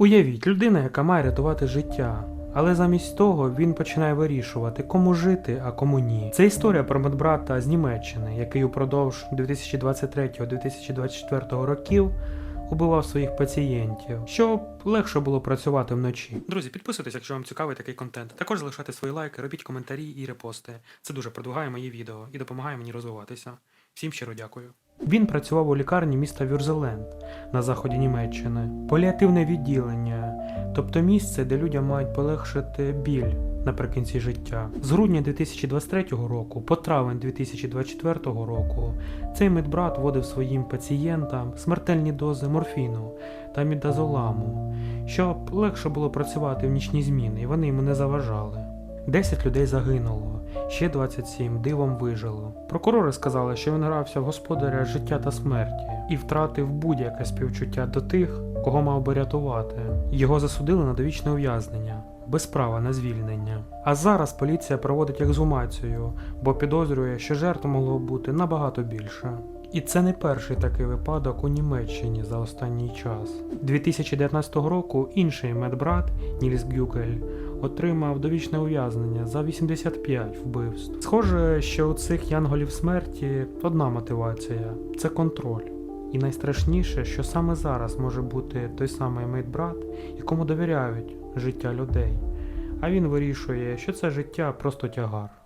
Уявіть, людина, яка має рятувати життя. Але замість того він починає вирішувати, кому жити, а кому ні. Це історія про медбрата з Німеччини, який упродовж 2023-2024 років убивав своїх пацієнтів, щоб легше було працювати вночі. Друзі, підписуйтесь, якщо вам цікавий такий контент. Також залишайте свої лайки, робіть коментарі і репости. Це дуже продвигає мої відео і допомагає мені розвиватися. Всім щиро дякую. Він працював у лікарні міста Вюрзеленд на заході Німеччини, паліативне відділення, тобто місце, де людям мають полегшити біль наприкінці життя. З грудня 2023 року по травень 2024 року цей медбрат вводив своїм пацієнтам смертельні дози морфіну та мідазоламу, щоб легше було працювати в нічні зміни, і вони йому не заважали. 10 людей загинуло, ще 27 дивом вижило. Прокурори сказали, що він грався в господаря життя та смерті і втратив будь-яке співчуття до тих, кого мав би рятувати. Його засудили на довічне ув'язнення. Без права на звільнення. А зараз поліція проводить ексгумацію, бо підозрює, що жертв могло бути набагато більше. І це не перший такий випадок у Німеччині за останній час. 2019 року інший медбрат Нільс Б'юкель отримав довічне ув'язнення за 85 вбивств. Схоже, що у цих янголів смерті одна мотивація це контроль. І найстрашніше, що саме зараз може бути той самий медбрат, якому довіряють життя людей. А він вирішує, що це життя просто тягар.